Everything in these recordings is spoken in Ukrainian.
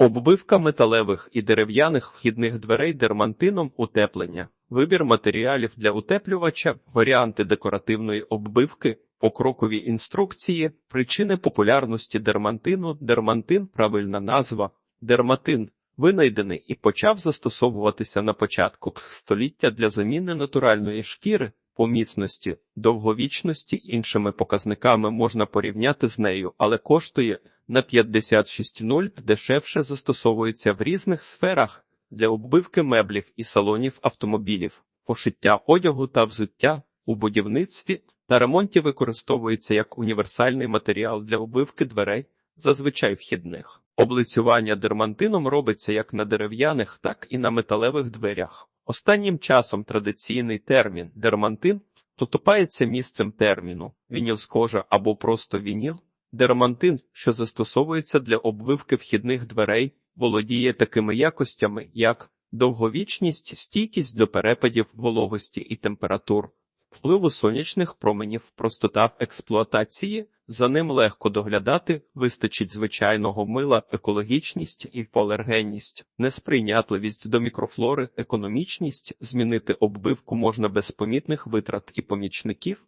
Оббивка металевих і дерев'яних вхідних дверей дермантином утеплення. Вибір матеріалів для утеплювача, варіанти декоративної оббивки, покрокові інструкції, причини популярності дермантину. Дермантин правильна назва. Дерматин винайдений і почав застосовуватися на початку століття для заміни натуральної шкіри. По міцності, довговічності іншими показниками можна порівняти з нею, але коштує на 56,0 дешевше застосовується в різних сферах для оббивки меблів і салонів автомобілів, пошиття одягу та взуття у будівництві та ремонті використовується як універсальний матеріал для оббивки дверей, зазвичай вхідних. Облицювання дермантином робиться як на дерев'яних, так і на металевих дверях. Останнім часом традиційний термін дермантин потопається місцем терміну вініл з або просто вініл. Дермантин, що застосовується для обвивки вхідних дверей, володіє такими якостями, як довговічність, стійкість до перепадів вологості і температур, впливу сонячних променів, простота експлуатації, за ним легко доглядати, вистачить звичайного мила, екологічність і полергенність, несприйнятливість до мікрофлори, економічність, змінити оббивку можна без помітних витрат і помічників,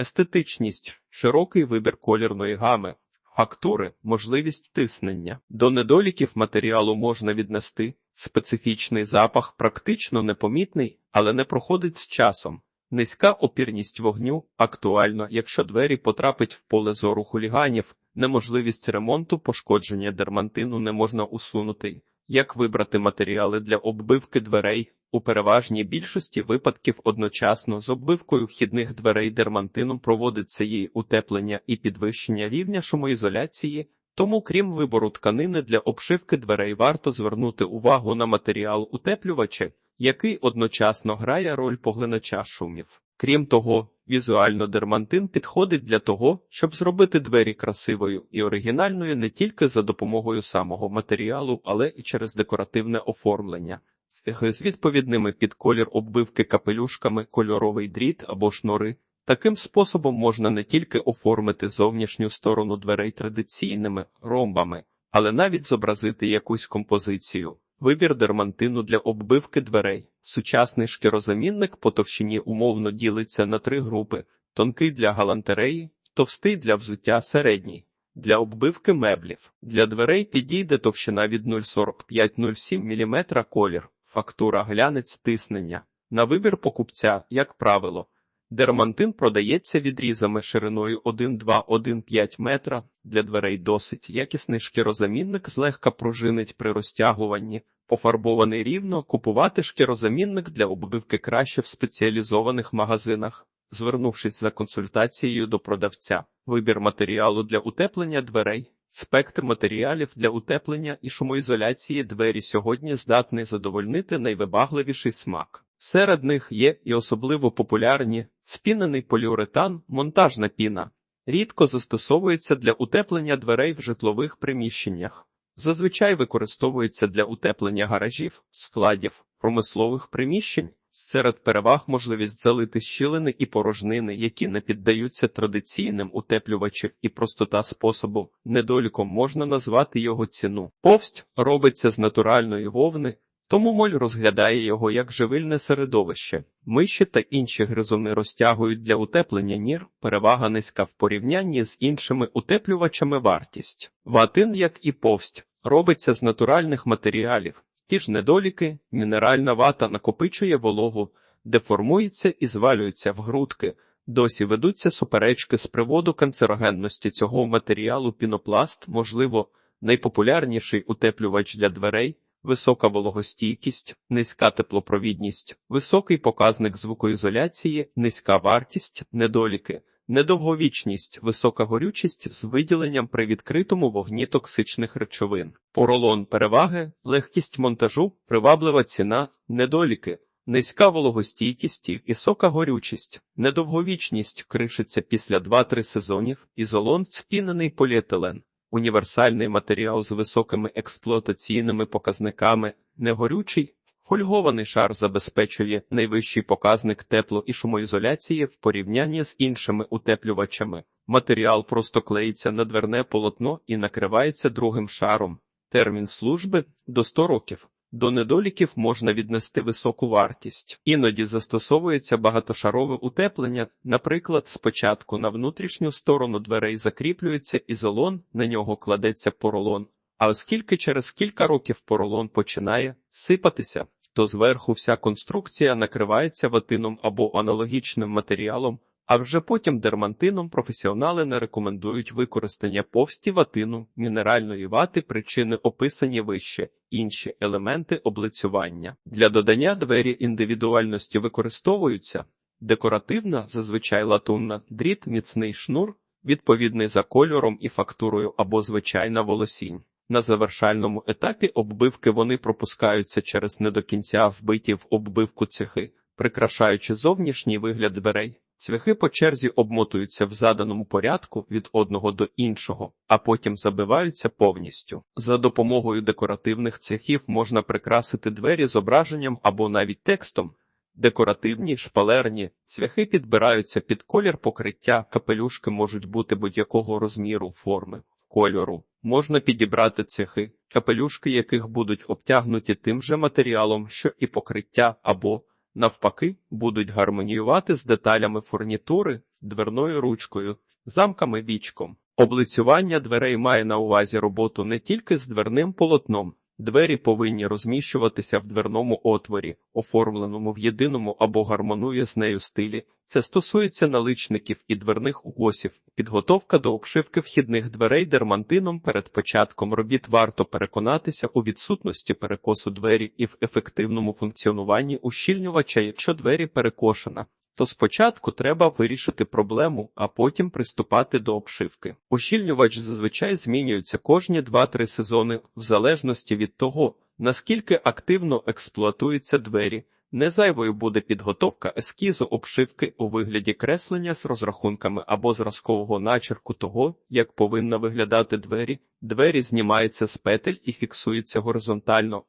естетичність, широкий вибір колірної гами, фактури, можливість тиснення. До недоліків матеріалу можна віднести специфічний запах, практично непомітний, але не проходить з часом. Низька опірність вогню актуально, якщо двері потрапить в поле зору хуліганів, неможливість ремонту пошкодження дермантину не можна усунути. Як вибрати матеріали для оббивки дверей? У переважній більшості випадків одночасно з оббивкою вхідних дверей дермантином проводиться її утеплення і підвищення рівня шумоізоляції, тому, крім вибору тканини для обшивки дверей, варто звернути увагу на матеріал утеплювача, який одночасно грає роль поглинача шумів. Крім того, візуально дермантин підходить для того, щоб зробити двері красивою і оригінальною не тільки за допомогою самого матеріалу, але і через декоративне оформлення. З відповідними під колір оббивки капелюшками, кольоровий дріт або шнури. Таким способом можна не тільки оформити зовнішню сторону дверей традиційними ромбами, але навіть зобразити якусь композицію. Вибір дермантину для оббивки дверей. Сучасний шкірозамінник по товщині умовно ділиться на три групи: тонкий для галантереї, товстий для взуття середній. Для оббивки меблів. Для дверей підійде товщина від 0,45-0,7 мм колір, фактура глянець тиснення. На вибір покупця, як правило, дермантин продається відрізами шириною 1,2-1,5 метра. Для дверей досить якісний шкірозамінник злегка пружинить при розтягуванні. Пофарбований рівно, купувати шкірозамінник для оббивки краще в спеціалізованих магазинах, звернувшись за консультацією до продавця, вибір матеріалу для утеплення дверей, спектр матеріалів для утеплення і шумоізоляції двері сьогодні здатний задовольнити найвибагливіший смак. Серед них є і особливо популярні спінений поліуретан, монтажна піна. Рідко застосовується для утеплення дверей в житлових приміщеннях. Зазвичай використовується для утеплення гаражів, складів, промислових приміщень. Серед переваг можливість залити щілини і порожнини, які не піддаються традиційним утеплювачам і простота способу. Недоліком можна назвати його ціну. Повсть робиться з натуральної вовни, тому моль розглядає його як живильне середовище. Миші та інші гризуни розтягують для утеплення нір, перевага низька в порівнянні з іншими утеплювачами вартість. Ватин, як і повсть, робиться з натуральних матеріалів. Ті ж недоліки, мінеральна вата накопичує вологу, деформується і звалюється в грудки. Досі ведуться суперечки з приводу канцерогенності цього матеріалу пінопласт, можливо, найпопулярніший утеплювач для дверей. Висока вологостійкість, низька теплопровідність, високий показник звукоізоляції, низька вартість, недоліки, недовговічність, висока горючість з виділенням при відкритому вогні токсичних речовин, поролон переваги, легкість монтажу, приваблива ціна, недоліки, низька вологостійкість і висока горючість, недовговічність кришиться після 2-3 сезонів, ізолон спінений поліетилен. Універсальний матеріал з високими експлуатаційними показниками, негорючий, фольгований шар забезпечує найвищий показник тепло і шумоізоляції в порівнянні з іншими утеплювачами. Матеріал просто клеїться на дверне полотно і накривається другим шаром. Термін служби до 100 років. До недоліків можна віднести високу вартість. Іноді застосовується багатошарове утеплення. Наприклад, спочатку на внутрішню сторону дверей закріплюється ізолон, на нього кладеться поролон. А оскільки через кілька років поролон починає сипатися, то зверху вся конструкція накривається ватином або аналогічним матеріалом, а вже потім дермантином професіонали не рекомендують використання повсті ватину, мінеральної вати, причини описані вище, інші елементи облицювання. Для додання двері індивідуальності використовуються декоративна, зазвичай латунна, дріт, міцний шнур, відповідний за кольором і фактурою або звичайна волосінь. На завершальному етапі оббивки вони пропускаються через не до кінця вбиті в оббивку цехи, прикрашаючи зовнішній вигляд дверей. Цвяхи по черзі обмотуються в заданому порядку від одного до іншого, а потім забиваються повністю. За допомогою декоративних цвяхів можна прикрасити двері зображенням або навіть текстом. Декоративні, шпалерні, цвяхи підбираються під колір покриття, капелюшки можуть бути будь-якого розміру, форми, кольору. Можна підібрати цехи, капелюшки яких будуть обтягнуті тим же матеріалом, що і покриття, або, навпаки, будуть гармоніювати з деталями фурнітури, дверною ручкою, замками вічком. Облицювання дверей має на увазі роботу не тільки з дверним полотном. Двері повинні розміщуватися в дверному отворі, оформленому в єдиному або гармонує з нею стилі. Це стосується наличників і дверних укосів. Підготовка до обшивки вхідних дверей дермантином перед початком робіт варто переконатися у відсутності перекосу двері і в ефективному функціонуванні ущільнювача, якщо двері перекошена. То спочатку треба вирішити проблему, а потім приступати до обшивки. Ущільнювач зазвичай змінюється кожні 2-3 сезони, в залежності від того, наскільки активно експлуатуються двері. Не зайвою буде підготовка ескізу обшивки у вигляді креслення з розрахунками або зразкового начерку того, як повинна виглядати двері. Двері знімаються з петель і фіксуються горизонтально.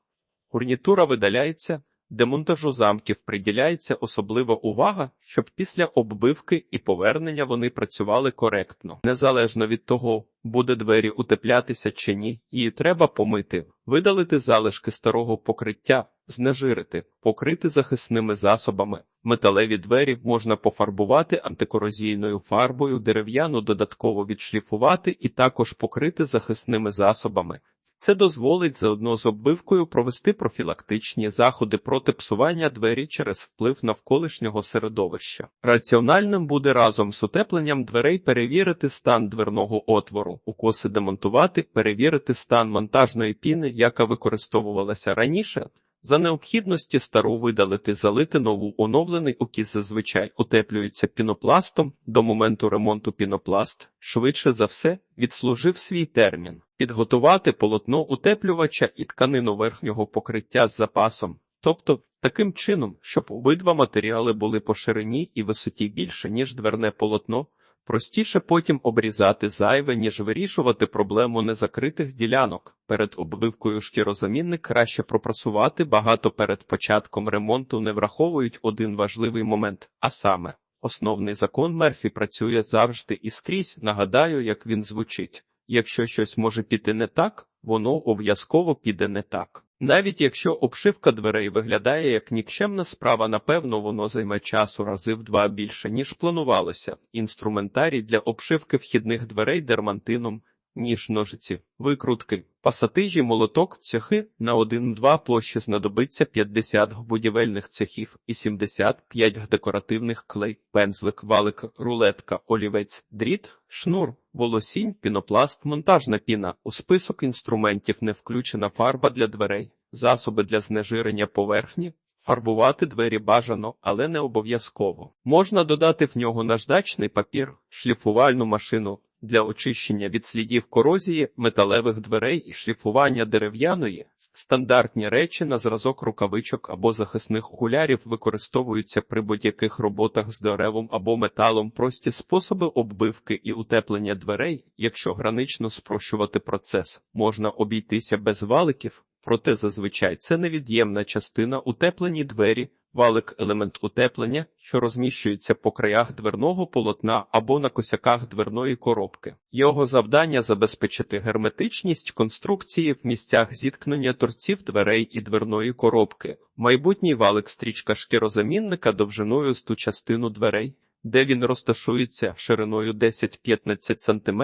Фурнітура видаляється. Демонтажу замків приділяється особлива увага, щоб після оббивки і повернення вони працювали коректно. Незалежно від того, буде двері утеплятися чи ні, її треба помити, видалити залишки старого покриття, знежирити, покрити захисними засобами. Металеві двері можна пофарбувати антикорозійною фарбою, дерев'яну додатково відшліфувати і також покрити захисними засобами. Це дозволить заодно з оббивкою провести профілактичні заходи проти псування двері через вплив навколишнього середовища. Раціональним буде разом з утепленням дверей перевірити стан дверного отвору, укоси демонтувати, перевірити стан монтажної піни, яка використовувалася раніше. За необхідності стару видалити, залити нову оновлений укіс зазвичай утеплюється пінопластом. До моменту ремонту пінопласт швидше за все відслужив свій термін. Підготувати полотно утеплювача і тканину верхнього покриття з запасом, тобто таким чином, щоб обидва матеріали були по ширині і висоті більше, ніж дверне полотно. Простіше потім обрізати зайве, ніж вирішувати проблему незакритих ділянок. Перед оббивкою шкірозамінник краще пропрасувати багато перед початком ремонту не враховують один важливий момент, а саме, основний закон Мерфі працює завжди і скрізь, нагадаю, як він звучить. Якщо щось може піти не так, воно обов'язково піде не так. Навіть якщо обшивка дверей виглядає як нікчемна справа, напевно, воно займе часу рази в два більше, ніж планувалося. Інструментарій для обшивки вхідних дверей дермантином, ніж ножиці, викрутки, пасатижі, молоток, цехи на 1-2 площі знадобиться 50 будівельних цехів і 75 декоративних клей, пензлик, валик, рулетка, олівець, дріт, шнур, волосінь, пінопласт, монтажна піна. У список інструментів не включена фарба для дверей, засоби для знежирення поверхні. Фарбувати двері бажано, але не обов'язково. Можна додати в нього наждачний папір, шліфувальну машину для очищення від слідів корозії, металевих дверей і шліфування дерев'яної. Стандартні речі на зразок рукавичок або захисних окулярів використовуються при будь-яких роботах з деревом або металом. Прості способи оббивки і утеплення дверей, якщо гранично спрощувати процес, можна обійтися без валиків. Проте зазвичай це невід'ємна частина утеплені двері, валик елемент утеплення, що розміщується по краях дверного полотна або на косяках дверної коробки. Його завдання забезпечити герметичність конструкції в місцях зіткнення торців дверей і дверної коробки. Майбутній валик стрічка шкірозамінника довжиною з ту частину дверей, де він розташується шириною 10-15 см,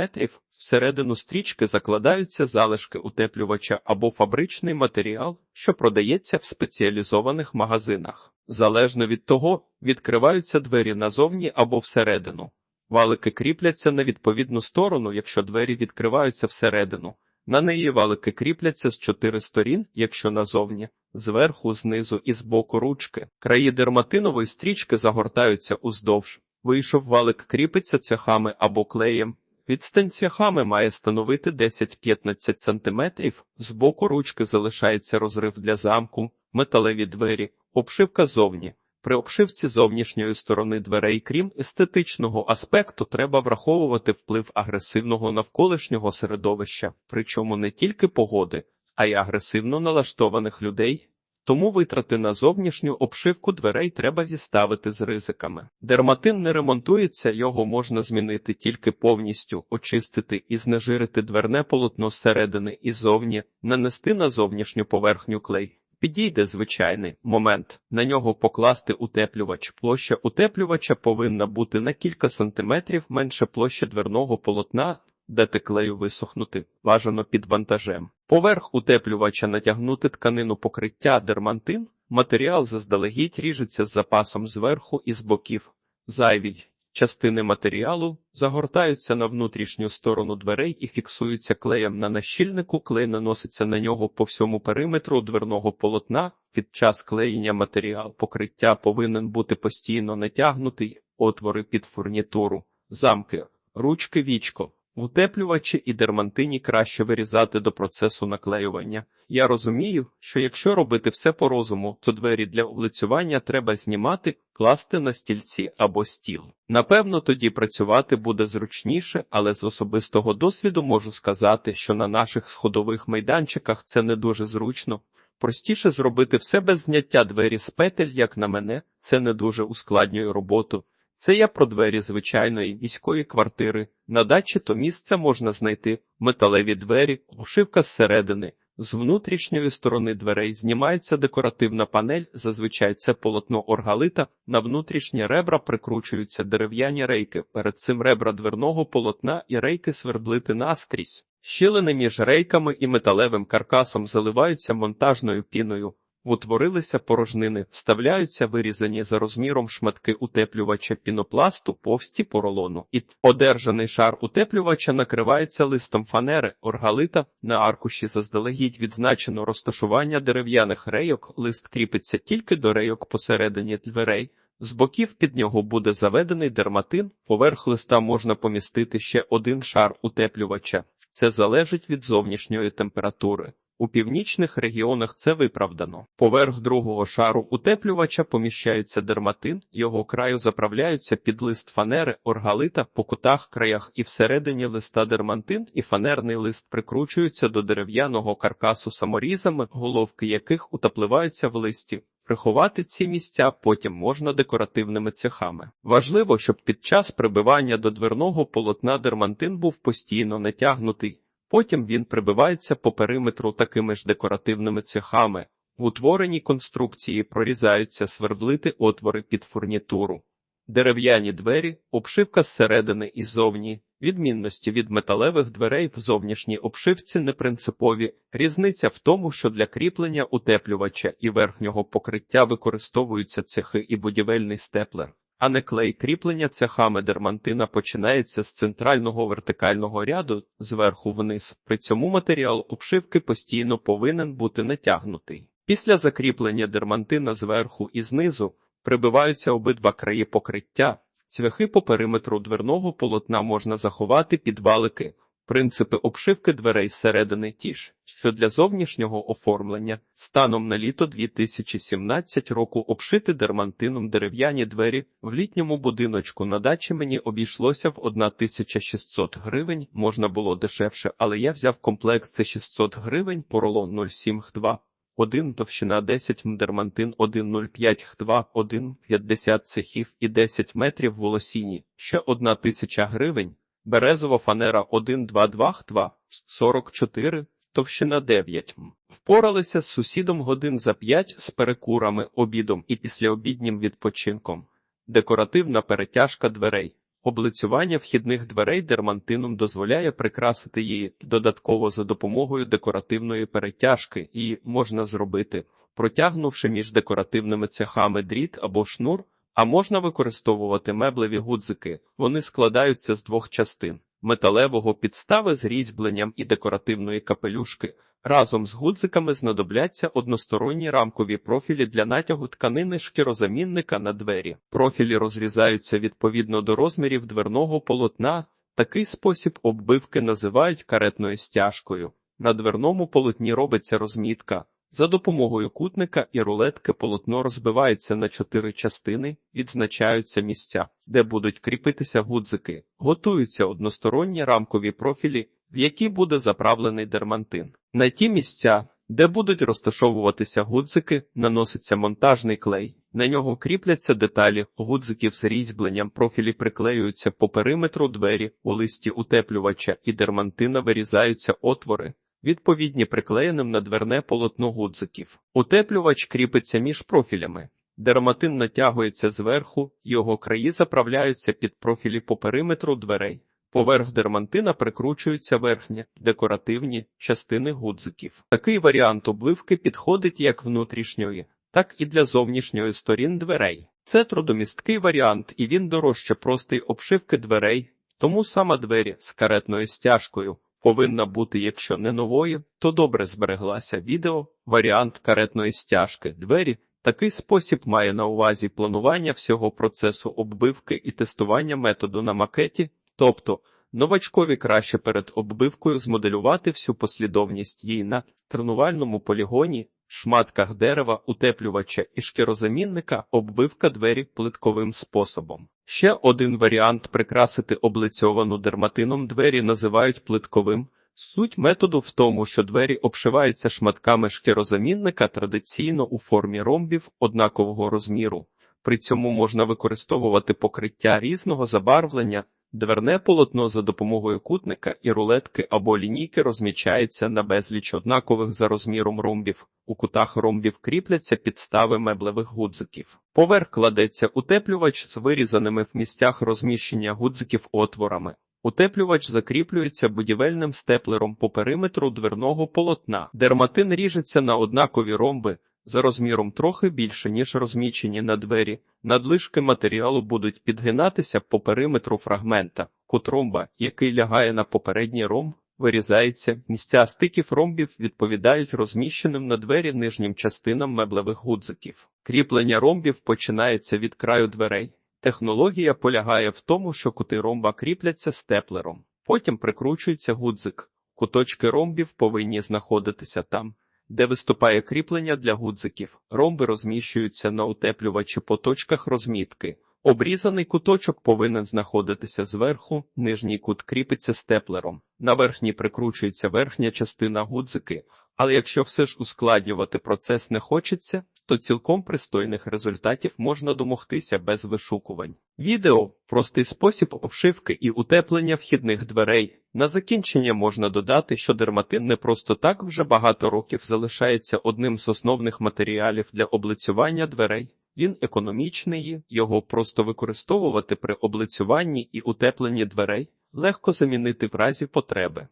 всередину стрічки закладаються залишки утеплювача або фабричний матеріал, що продається в спеціалізованих магазинах. Залежно від того, відкриваються двері назовні або всередину. Валики кріпляться на відповідну сторону, якщо двері відкриваються всередину. На неї валики кріпляться з чотири сторін, якщо назовні, зверху, знизу і з боку ручки. Краї дерматинової стрічки загортаються уздовж. Вийшов валик кріпиться цяхами або клеєм. Відстань цяхами має становити 10-15 см, з боку ручки залишається розрив для замку, металеві двері, обшивка зовні. При обшивці зовнішньої сторони дверей, крім естетичного аспекту, треба враховувати вплив агресивного навколишнього середовища, причому не тільки погоди, а й агресивно налаштованих людей. Тому витрати на зовнішню обшивку дверей треба зіставити з ризиками. Дерматин не ремонтується, його можна змінити тільки повністю, очистити і знежирити дверне полотно зсередини і зовні, нанести на зовнішню поверхню клей. Підійде звичайний момент. На нього покласти утеплювач. Площа утеплювача повинна бути на кілька сантиметрів менше площі дверного полотна, дати клею висохнути, бажано під вантажем. Поверх утеплювача натягнути тканину покриття дермантин. Матеріал заздалегідь ріжеться з запасом зверху і з боків. Зайві частини матеріалу загортаються на внутрішню сторону дверей і фіксуються клеєм на нащільнику. Клей наноситься на нього по всьому периметру дверного полотна. Під час клеєння матеріал покриття повинен бути постійно натягнутий, отвори під фурнітуру, замки, ручки вічко. Утеплювачі і дермантині краще вирізати до процесу наклеювання. Я розумію, що якщо робити все по розуму, то двері для облицювання треба знімати, класти на стільці або стіл. Напевно, тоді працювати буде зручніше, але з особистого досвіду можу сказати, що на наших сходових майданчиках це не дуже зручно. Простіше зробити все без зняття двері з петель, як на мене, це не дуже ускладнює роботу. Це я про двері звичайної міської квартири. На дачі то місце можна знайти металеві двері, обшивка зсередини. З внутрішньої сторони дверей знімається декоративна панель, зазвичай це полотно оргалита, на внутрішні ребра прикручуються дерев'яні рейки. Перед цим ребра дверного полотна і рейки свердлити наскрізь. Щілини між рейками і металевим каркасом заливаються монтажною піною. Утворилися порожнини, вставляються вирізані за розміром шматки утеплювача пінопласту повсті поролону, і одержаний шар утеплювача накривається листом фанери, оргалита, на аркуші заздалегідь відзначено розташування дерев'яних рейок, лист кріпиться тільки до рейок посередині дверей. З боків під нього буде заведений дерматин, поверх листа можна помістити ще один шар утеплювача. Це залежить від зовнішньої температури. У північних регіонах це виправдано. Поверх другого шару утеплювача поміщається дерматин, його краю заправляються під лист фанери, оргалита, по кутах, краях і всередині листа дермантин і фанерний лист прикручуються до дерев'яного каркасу саморізами, головки яких утапливаються в листі. Приховати ці місця потім можна декоративними цехами. Важливо, щоб під час прибивання до дверного полотна дермантин був постійно натягнутий. Потім він прибивається по периметру такими ж декоративними цехами. В утвореній конструкції прорізаються свердлити отвори під фурнітуру. Дерев'яні двері, обшивка зсередини і зовні, відмінності від металевих дверей в зовнішній обшивці непринципові. Різниця в тому, що для кріплення утеплювача і верхнього покриття використовуються цехи і будівельний степлер а не клей кріплення цехами дермантина починається з центрального вертикального ряду зверху вниз. При цьому матеріал обшивки постійно повинен бути натягнутий. Після закріплення дермантина зверху і знизу прибиваються обидва краї покриття. Цвяхи по периметру дверного полотна можна заховати під валики. Принципи обшивки дверей зсередини ті ж, що для зовнішнього оформлення. Станом на літо 2017 року обшити дермантином дерев'яні двері в літньому будиночку на дачі мені обійшлося в 1600 гривень, можна було дешевше, але я взяв комплект за 600 гривень, поролон 072. 1 товщина 10 м дермантин 1,05 х2 1,50 цехів і 10 метрів волосіні, ще 1 тисяча гривень, березова фанера 1,22 х2 44, товщина 9. Впоралися з сусідом годин за 5 з перекурами, обідом і післяобіднім відпочинком. Декоративна перетяжка дверей. Облицювання вхідних дверей дермантином дозволяє прикрасити її додатково за допомогою декоративної перетяжки, і можна зробити, протягнувши між декоративними цехами дріт або шнур, а можна використовувати меблеві гудзики. Вони складаються з двох частин: металевого підстави з різьбленням і декоративної капелюшки. Разом з гудзиками знадобляться односторонні рамкові профілі для натягу тканини шкірозамінника на двері. Профілі розрізаються відповідно до розмірів дверного полотна. Такий спосіб оббивки називають каретною стяжкою. На дверному полотні робиться розмітка. За допомогою кутника і рулетки полотно розбивається на чотири частини, відзначаються місця, де будуть кріпитися гудзики. Готуються односторонні рамкові профілі, в які буде заправлений дермантин. На ті місця, де будуть розташовуватися гудзики, наноситься монтажний клей. На нього кріпляться деталі гудзиків з різьбленням, профілі приклеюються по периметру двері, у листі утеплювача і дермантина вирізаються отвори, відповідні приклеєним на дверне полотно гудзиків. Утеплювач кріпиться між профілями. Дерматин натягується зверху, його краї заправляються під профілі по периметру дверей. Поверх дермантина прикручуються верхні декоративні частини гудзиків. Такий варіант обливки підходить як внутрішньої, так і для зовнішньої сторін дверей. Це трудомісткий варіант, і він дорожче простої обшивки дверей, тому саме двері з каретною стяжкою повинна бути, якщо не нової, то добре збереглася відео, варіант каретної стяжки двері. Такий спосіб має на увазі планування всього процесу оббивки і тестування методу на макеті, тобто новачкові краще перед оббивкою змоделювати всю послідовність її на тренувальному полігоні, шматках дерева, утеплювача і шкірозамінника, оббивка двері плитковим способом. Ще один варіант прикрасити облицьовану дерматином двері називають плитковим. Суть методу в тому, що двері обшиваються шматками шкірозамінника традиційно у формі ромбів однакового розміру. При цьому можна використовувати покриття різного забарвлення. Дверне полотно за допомогою кутника і рулетки або лінійки розмічається на безліч однакових за розміром ромбів. У кутах ромбів кріпляться підстави меблевих гудзиків. Поверх кладеться утеплювач з вирізаними в місцях розміщення гудзиків отворами. Утеплювач закріплюється будівельним степлером по периметру дверного полотна. Дерматин ріжеться на однакові ромби за розміром трохи більше, ніж розмічені на двері. Надлишки матеріалу будуть підгинатися по периметру фрагмента. Кут ромба, який лягає на попередній ромб, вирізається. Місця стиків ромбів відповідають розміщеним на двері нижнім частинам меблевих гудзиків. Кріплення ромбів починається від краю дверей. Технологія полягає в тому, що кути ромба кріпляться степлером. Потім прикручується гудзик. Куточки ромбів повинні знаходитися там, де виступає кріплення для гудзиків. Ромби розміщуються на утеплювачі по точках розмітки. Обрізаний куточок повинен знаходитися зверху, нижній кут кріпиться степлером. На верхній прикручується верхня частина гудзики, але якщо все ж ускладнювати процес не хочеться, то цілком пристойних результатів можна домогтися без вишукувань. Відео простий спосіб обшивки і утеплення вхідних дверей. На закінчення можна додати, що дерматин не просто так вже багато років залишається одним з основних матеріалів для облицювання дверей. Він економічний, його просто використовувати при облицюванні і утепленні дверей, легко замінити в разі потреби.